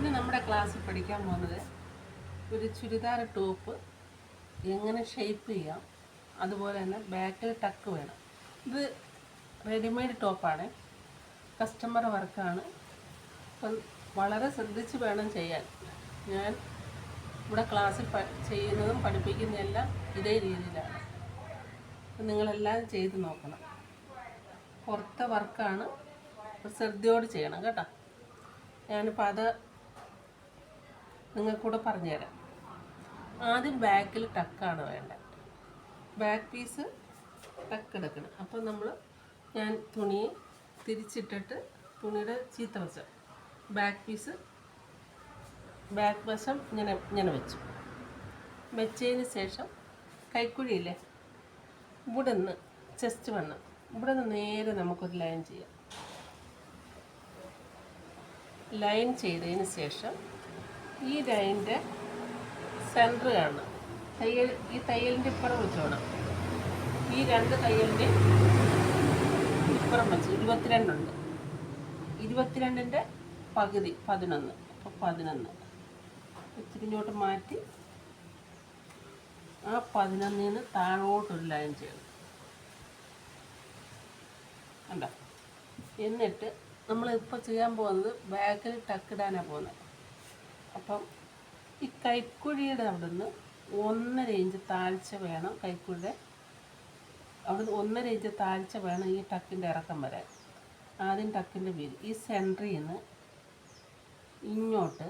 ഇന്ന് നമ്മുടെ ക്ലാസ്സിൽ പഠിക്കാൻ പോകുന്നത് ഒരു ചുരിദാർ ടോപ്പ് എങ്ങനെ ഷേപ്പ് ചെയ്യാം അതുപോലെ തന്നെ ബാക്കിൽ ടക്ക് വേണം. ഇത് റെഡിമെയ്ഡ് ടോപ്പാണ് കസ്റ്റമർ വർക്കാണ് അപ്പം വളരെ ശ്രദ്ധിച്ച് വേണം ചെയ്യാൻ. ഞാൻ ഇവിടെ ക്ലാസ്സിൽ ചെയ്യുന്നതും പഠിപ്പിക്കുന്നതെല്ലാം ഇതേ രീതിയിലാണ്. അപ്പം നിങ്ങളെല്ലാം ചെയ്ത് നോക്കണം. പുറത്തെ വർക്കാണ് ശ്രദ്ധയോട് ചെയ്യണം കേട്ടോ. ഞാനിപ്പോൾ അത് നിങ്ങൾക്കൂടെ പറഞ്ഞുതരാം. ആദ്യം ബാക്കിൽ ടക്കാണ് വേണ്ടത്. ബാക്ക് പീസ് ടക്ക് എടുക്കണം. അപ്പോൾ നമ്മൾ ഞാൻ തുണി തിരിച്ചിട്ടിട്ട് തുണിയുടെ ചീത്ത വശം ബാക്ക് പീസ് ബാക്ക് വശം ഇങ്ങനെ ഇങ്ങനെ വെച്ചു. വെച്ചതിന് ശേഷം കൈക്കുഴിയില്ലേ ഇവിടെ നിന്ന് ചെസ്റ്റ് വണ്ണം. ഇവിടെ നിന്ന് നേരെ നമുക്കൊരു ലൈൻ ചെയ്യാം. ലൈൻ ചെയ്തതിന് ശേഷം ഈ ലൈനിന്റെ സെന്റർ കാണണം തയ്യൽ ഈ തയ്യലിന്റെ ഇപ്പുറം വെച്ചോണം. ഈ രണ്ട് തയ്യലിന്റെ ഇപ്പുറം വെച്ച് ഇരുപത്തിരണ്ടുണ്ട്. ഇരുപത്തിരണ്ടിന്റെ പകുതി പതിനൊന്ന്. അപ്പോൾ പതിനൊന്ന്. ഇത്തിരിഞ്ഞോട്ട് മാറ്റി ആ പതിനൊന്നിൽ നിന്ന് താഴോട്ടൊരു ലൈൻ ചെയ്യണം. കണ്ടോ? എന്നിട്ട് നമ്മളിപ്പോൾ ചെയ്യാൻ പോകുന്നത് ബാക്കിൽ ടക്കിടാനാണ് പോകുന്നത് അപ്പം ഈ കൈക്കുഴിയുടെ അവിടെ നിന്ന് ഒന്നര ഇഞ്ച് താഴ്ച വേണം കൈക്കുഴിയുടെ. അവിടെ നിന്ന് ഒന്നര ഇഞ്ച് താഴ്ച വേണം ഈ ടക്കിന്റെ ഇറക്കം വരാൻ. ആദ്യം ടക്കിന്റെ വീതി ഈ സെന്ററിൽ നിന്ന് ഇങ്ങോട്ട്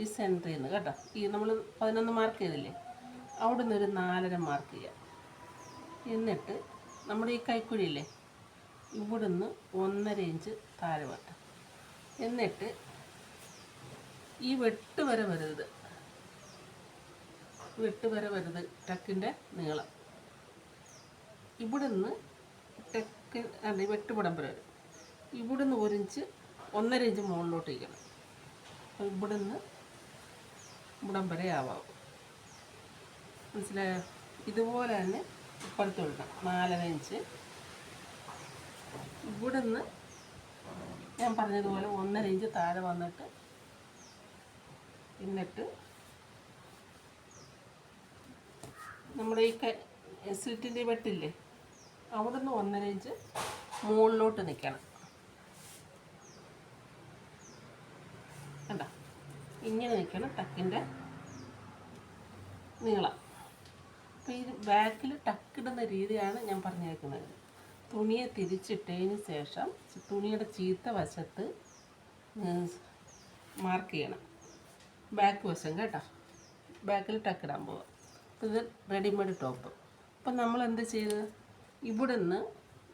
ഈ സെന്ററിൽ നിന്ന് കേട്ടോ ഈ നമ്മൾ പതിനൊന്ന് മാർക്ക് ചെയ്തില്ലേ അവിടെ നിന്ന് ഒരു നാലര മാർക്ക് ചെയ്യാം. എന്നിട്ട് നമ്മുടെ ഈ കൈക്കുഴിയില്ലേ ഇവിടുന്ന് ഒന്നര ഇഞ്ച് താഴെ വെട്ടാം എന്നിട്ട് ഈ വെട്ട് വരെ വരരുത്. വെട്ട് വരെ വരരുത് ടക്കിന്റെ നീളം. ഇവിടെ നിന്ന് ടെക്ക് അല്ല വെട്ടുപടം വരെ വരും ഇവിടുന്ന് ഒരു ഇഞ്ച് ഒന്നര ഇഞ്ച് മുകളിലോട്ട് ഇരിക്കണം അപ്പോൾ നിന്ന് ഇവിടം വരെ ആവാം. മനസ്സിലായോ? ഇതുപോലെ തന്നെ ഇപ്പുറത്ത് വിടണം. നാലര ഇഞ്ച്. ഇവിടുന്ന് ഞാൻ പറഞ്ഞതുപോലെ ഒന്നര ഇഞ്ച് താഴെ വന്നിട്ട് എന്നിട്ട് നമ്മുടെ ഈ സ്ലിറ്റിന്റെ വെട്ടില്ലേ അവിടെ നിന്ന് ഒന്നര ഇഞ്ച് മുകളിലോട്ട് നിൽക്കണം കണ്ടോ? ഇങ്ങനെ നിൽക്കണം ടക്കിന്റെ നീളം. അപ്പോൾ ഈ ബാക്കിൽ ടക്കിടുന്ന രീതിയാണ് ഞാൻ പറഞ്ഞേക്കുന്നത്. തുണിയെ തിരിച്ചിട്ടതിന് ശേഷം തുണിയുടെ ചീത്ത വശത്ത് മാർക്ക് ചെയ്യണം. ബാക്ക് വശം കേട്ടോ. ബാക്കിൽ ടക്കിടാൻ പോവാം. ഇത് റെഡിമെയ്ഡ് ടോപ്പ് അപ്പം നമ്മൾ എന്ത് ചെയ്ത്? ഇവിടുന്ന്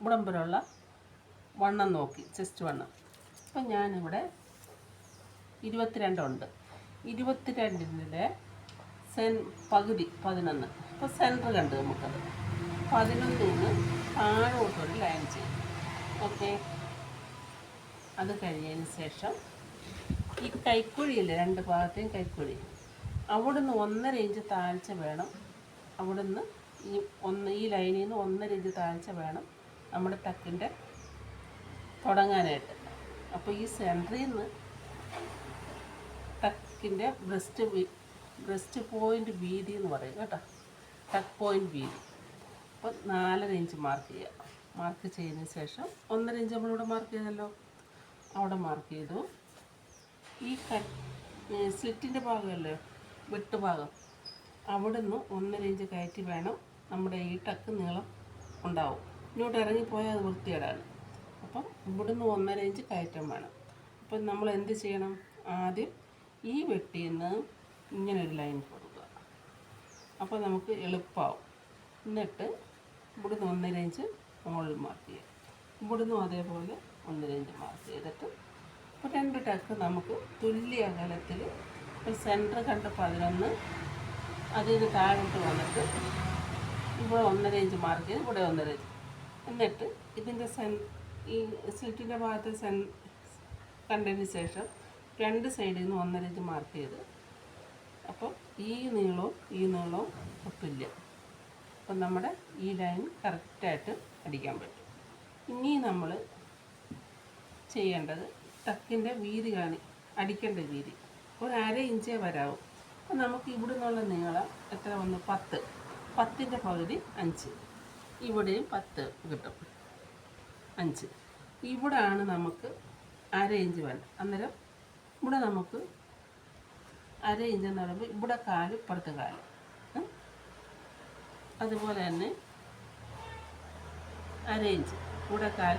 ഇവിടം വരെയുള്ള വണ്ണം നോക്കി. ചെസ്റ്റ് വണ്ണം. അപ്പം ഞാനിവിടെ ഇരുപത്തിരണ്ടുണ്ട്. ഇരുപത്തിരണ്ടിന്റെ സെൻ പകുതി പതിനൊന്ന്. അപ്പോൾ സെന്റർ കണ്ട് നമുക്കത്. പതിനൊന്നിൽ നിന്ന് താഴോട്ടൊരു ലൈൻ ചെയ്യും ഓക്കെ അത് കഴിഞ്ഞതിന് ശേഷം ഈ കൈക്കുഴിയില്ലേ രണ്ട് ഭാഗത്തെയും കൈക്കുഴി. അവിടുന്ന് ഒന്നര ഇഞ്ച് താഴ്ച വേണം. അവിടുന്ന് ഈ ഒന്ന് ഈ ലൈനിൽ നിന്ന് ഒന്നര ഇഞ്ച് താഴ്ച വേണം നമ്മുടെ തക്കിന്റെ തുടങ്ങാനായിട്ട്. അപ്പോൾ ഈ സെന്ററിൽ നിന്ന് തക്കിന്റെ ബ്രസ്റ്റ് ബ്രസ്റ്റ് പോയിന്റ് വീതി എന്ന് പറയും കേട്ടോ. ടക്ക് പോയിന്റ് വീതി. അപ്പോൾ നാലര ഇഞ്ച് മാർക്ക് ചെയ്യുക മാർക്ക് ചെയ്തതിന് ശേഷം ഒന്നര ഇഞ്ച് നമ്മളിവിടെ മാർക്ക് ചെയ്തല്ലോ. അവിടെ മാർക്ക് ചെയ്തു. ഈ സ്ലിറ്റിന്റെ ഭാഗമല്ലേ? വെട്ട് ഭാഗം. അവിടുന്ന് ഒന്നര ഇഞ്ച് കയറ്റി വേണം നമ്മുടെ ഈ ടക്ക് നീളം ഉണ്ടാവും. ഇങ്ങോട്ട് ഇറങ്ങിപ്പോയാൽ അത് വൃത്തികേടാണ്. അപ്പം ഇവിടുന്ന് ഒന്നര ഇഞ്ച് കയറ്റം വേണം. അപ്പം നമ്മൾ എന്ത് ചെയ്യണം? ആദ്യം ഈ വെട്ടിയിൽ നിന്ന് ഇങ്ങനെ ഒരു ലൈൻ കൊടുക്കുക. അപ്പോൾ നമുക്ക് എളുപ്പമാവും എന്നിട്ട് ഇവിടുന്ന് ഒന്നര ഇഞ്ച് മുകളിൽ മാർക്ക് ചെയ്യുക. ഇവിടുന്നും അതേപോലെ ഒന്നര ഇഞ്ച് മാർക്ക് ചെയ്തിട്ട് അപ്പോൾ രണ്ട് ടക്ക് നമുക്ക് തുല്യ അകലത്തിൽ ഇപ്പോൾ സെന്റർ കണ്ട് പതിനൊന്ന് അതിന് താഴോട്ട് വന്നിട്ട് ഇവിടെ ഒന്നര ഇഞ്ച് മാർക്ക് ചെയ്ത് ഇവിടെ ഒന്നര ഇഞ്ച് എന്നിട്ട് ഇതിന്റെ സെൻ ഈ സ്ലിറ്റിന്റെ ഭാഗത്ത് സെൻ കണ്ടതിന് ശേഷം രണ്ട് സൈഡിൽ നിന്ന് ഒന്നര ഇഞ്ച് മാർക്ക് ചെയ്ത്. അപ്പോൾ ഈ നീളവും ഈ നീളവും ഒപ്പില്ല അപ്പം നമ്മുടെ ഈ ലൈൻ കറക്റ്റായിട്ട് അടിക്കാൻ പറ്റും. ഇനി നമ്മൾ ചെയ്യേണ്ടത് ടക്കിന്റെ വീതി കാണി അടിക്കേണ്ട വീതി. ഒരു അര ഇഞ്ചേ വരാവും. അപ്പം നമുക്ക് ഇവിടെ നിന്നുള്ള നീളം എത്ര വന്നു? പത്ത്. പത്തിന്റെ പകുതി അഞ്ച്. ഇവിടെയും പത്ത് കിട്ടും. അഞ്ച്. ഇവിടാണ് നമുക്ക് അര ഇഞ്ച് വേണ്ടത് അന്നേരം ഇവിടെ നമുക്ക് അര ഇഞ്ച് എന്ന് പറയുമ്പോൾ ഇവിടെ കാൽ ഇപ്പുറത്ത് കാൽ. അതുപോലെ തന്നെ അര ഇഞ്ച്. ഇവിടെ കാൽ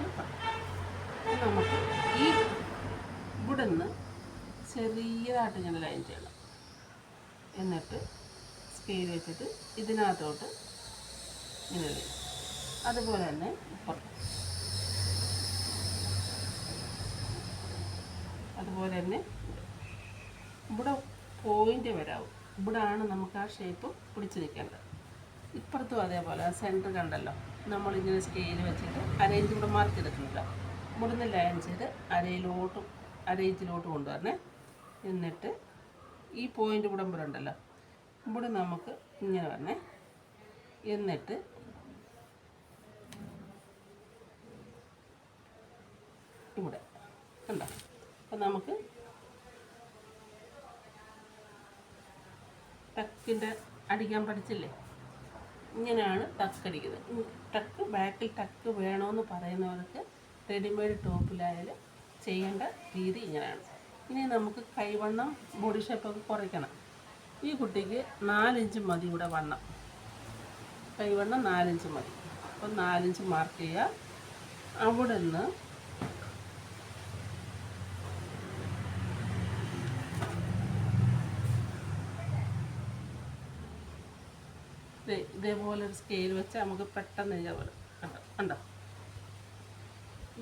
നമുക്ക് ഈ ഇവിടെ നിന്ന് ചെറിയതായിട്ട് ഇങ്ങനെ ലൈൻ ചെയ്യണം. എന്നിട്ട് സ്കെയിൽ വെച്ചിട്ട് ഇതിനകത്തോട്ട് ഇങ്ങനെ വരും അതുപോലെ തന്നെ ഇപ്പുറത്ത്. അതുപോലെ തന്നെ ഇവിടെ പോയിന്റ് വരാവും. ഇവിടാണ് നമുക്ക് ആ ഷേപ്പ് പിടിച്ച് നിൽക്കേണ്ടത്. ഇപ്പുറത്തും അതേപോലെ സെന്റർ കണ്ടല്ലോ. നമ്മളിങ്ങനെ സ്കെയിൽ വെച്ചിട്ട് അരയിഞ്ച് ഇവിടെ മാർക്ക് എടുക്കുന്നില്ല ഇവിടുന്ന് ലൈൻ ചെയ്ത് അരയിലോട്ടും അരയിഞ്ചിലോട്ട് കൊണ്ടുവരണേ. എന്നിട്ട് ഈ പോയിന്റ് ഇവിടെ ഇവിടെ ഉണ്ടല്ലോ. ഇവിടെ നമുക്ക് ഇങ്ങനെ വരണേ. എന്നിട്ട് ഇവിടെ കണ്ടോ? അപ്പം നമുക്ക് ടക്കിന്റെ അടിക്കാൻ പഠിച്ചില്ലേ? ഇങ്ങനെയാണ് ടക്ക് ടക്ക് ബാക്കിൽ ടക്ക് വേണമെന്ന് പറയുന്നവർക്ക് റെഡിമെയ്ഡ് ടോപ്പിലായാലും ചെയ്യേണ്ട രീതി ഇങ്ങനെയാണ്. ഇനി നമുക്ക് കൈവണ്ണം ബോഡി ഷേപ്പൊക്കെ കുറയ്ക്കണം. ഈ കുട്ടിക്ക് നാലിഞ്ച് മതി ഇവിടെ വണ്ണം. കൈവണ്ണം നാലിഞ്ച് മതി. അപ്പം നാലിഞ്ച് മാർക്ക് ചെയ്യുക അവിടെ നിന്ന് ഇതേപോലെ ഒരു സ്കെയിൽ വെച്ച് നമുക്ക് പെട്ടെന്ന് ഇതേപോലെ. കണ്ടോ? കണ്ടോ?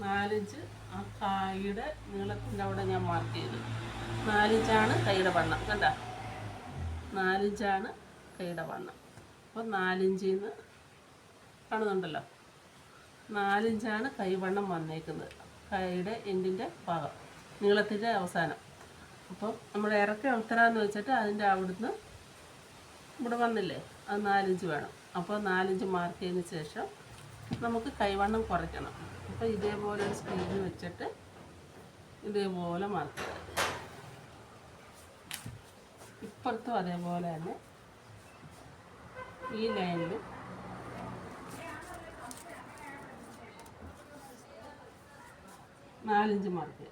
നാലിഞ്ച് ആ കായുടെ നീളത്തിന്റെ അവിടെ ഞാൻ മാർക്ക് ചെയ്തു. നാലിഞ്ചാണ് കൈയുടെ വണ്ണം. കണ്ട? നാലിഞ്ചാണ് കൈയുടെ വണ്ണം. അപ്പോൾ നാലിഞ്ചിൽ നിന്ന് കാണുന്നുണ്ടല്ലോ? നാലിഞ്ചാണ് കൈവണ്ണം വന്നേക്കുന്നത്. കൈയുടെ എൻഡിന്റെ ഭാഗം നീളത്തിന്റെ അവസാനം. അപ്പോൾ നമ്മൾ ഇറക്കി ഉത്തരാന്ന് വെച്ചിട്ട് അതിന്റെ അവിടുന്ന് ഇവിടെ വന്നില്ലേ? അത് നാലിഞ്ച് വേണം. അപ്പോൾ നാലിഞ്ച് മാർക്ക് ചെയ്തതിന് ശേഷം നമുക്ക് കൈവണ്ണം കുറയ്ക്കണം. അപ്പോൾ ഇതേപോലെ ഒരു സ്കെയിൽ വെച്ചിട്ട് ഇതേപോലെ മാർക്ക് ഇപ്പുറത്തും അതേപോലെ തന്നെ ഈ ലൈനിൽ നാലഞ്ച് മാർക്ക്.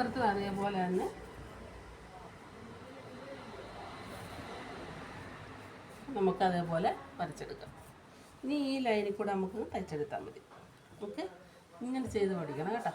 ചെയ്യാം ഇപ്പുറത്തും അതേപോലെ തന്നെ നമുക്ക് അതേപോലെ വരച്ചെടുക്കാം. ഇനി ഈ ലൈനിൽ കൂടെ നമുക്ക് തയ്ച്ചെടുത്താൽ മതി. ഓക്കെ ഇങ്ങനെ ചെയ്ത് പഠിക്കണം കേട്ടോ.